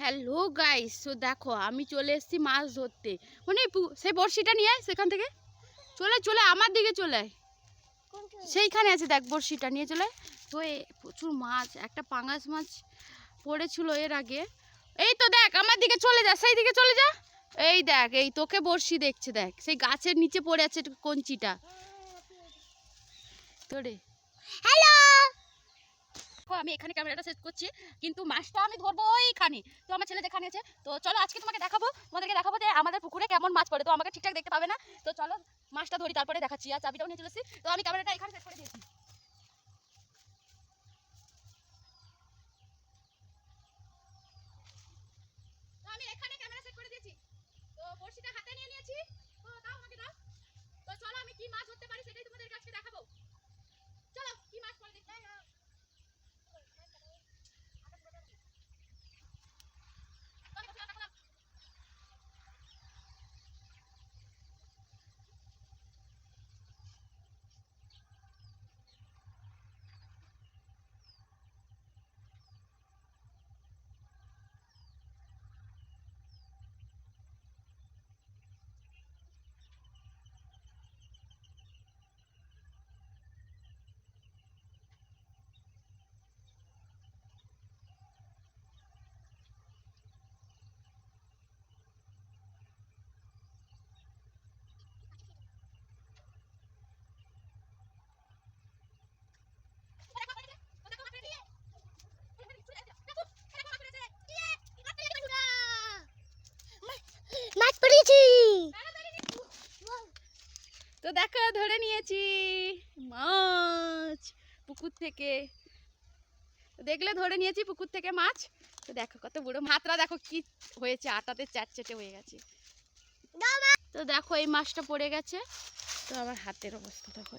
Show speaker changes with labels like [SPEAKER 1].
[SPEAKER 1] Hello guys তো দেখো আমি চলে এসেছি মাছ ধরতে। মানে সেই বড়শিটা নিয়ে আয় সেখান থেকে। চলে চলে আমার দিকে চলে আয়। সেইখানে আছে দেখ বড়শিটা নিয়ে চলে। তো এ প্রচুর মাছ একটা পাঙাশ মাছ পড়েছিল এর আগে। এই তো দেখ আমার দিকে চলে যা সেই দিকে চলে যা। এই দেখ এই তোকে বড়শি দেখছে দেখ। সেই গাছের নিচে পড়ে আছে কঞ্চিটা তোরে।
[SPEAKER 2] হ্যালো
[SPEAKER 1] দেখো, আমি এখানে ক্যামেরাটা সেট করছি, কিন্তু মাছটা আমি ধরবো ওইখানে তো আমার ছেলে যেখানে আছে, তো চলো আজকে তোমাকে দেখাবো, তোমাদেরকে দেখাবো যে আমাদের পুকুরে কেমন মাছ পড়ে। তো আমাকে ঠিকঠাক দেখতে পাবে না। তো চলো মাছটা ধরি, তারপরে দেখাচ্ছি। আর চাবিটাও নিয়ে চলেছি। তো আমি ক্যামেরাটা এখানে সেট করে দিয়েছি। কি মাছ পারি সেটাই তোমাদের কাছে দেখাবো চলো কি মাছ পড়ে দেখতে
[SPEAKER 2] মাছ পড়েছি
[SPEAKER 1] তো দেখো ধরে নিয়েছি। মাছ, পুকুর থেকে। দেখলে ধরে নিয়েছি পুকুর থেকে মাছ। তো দেখো কত বুড়ো মাত্রা দেখো কি হয়েছে, আটাতে চ্যাটচেটে হয়ে গেছে। তো দেখো এই মাছটা পড়ে গেছে। তো আমার হাতের অবস্থা দেখো।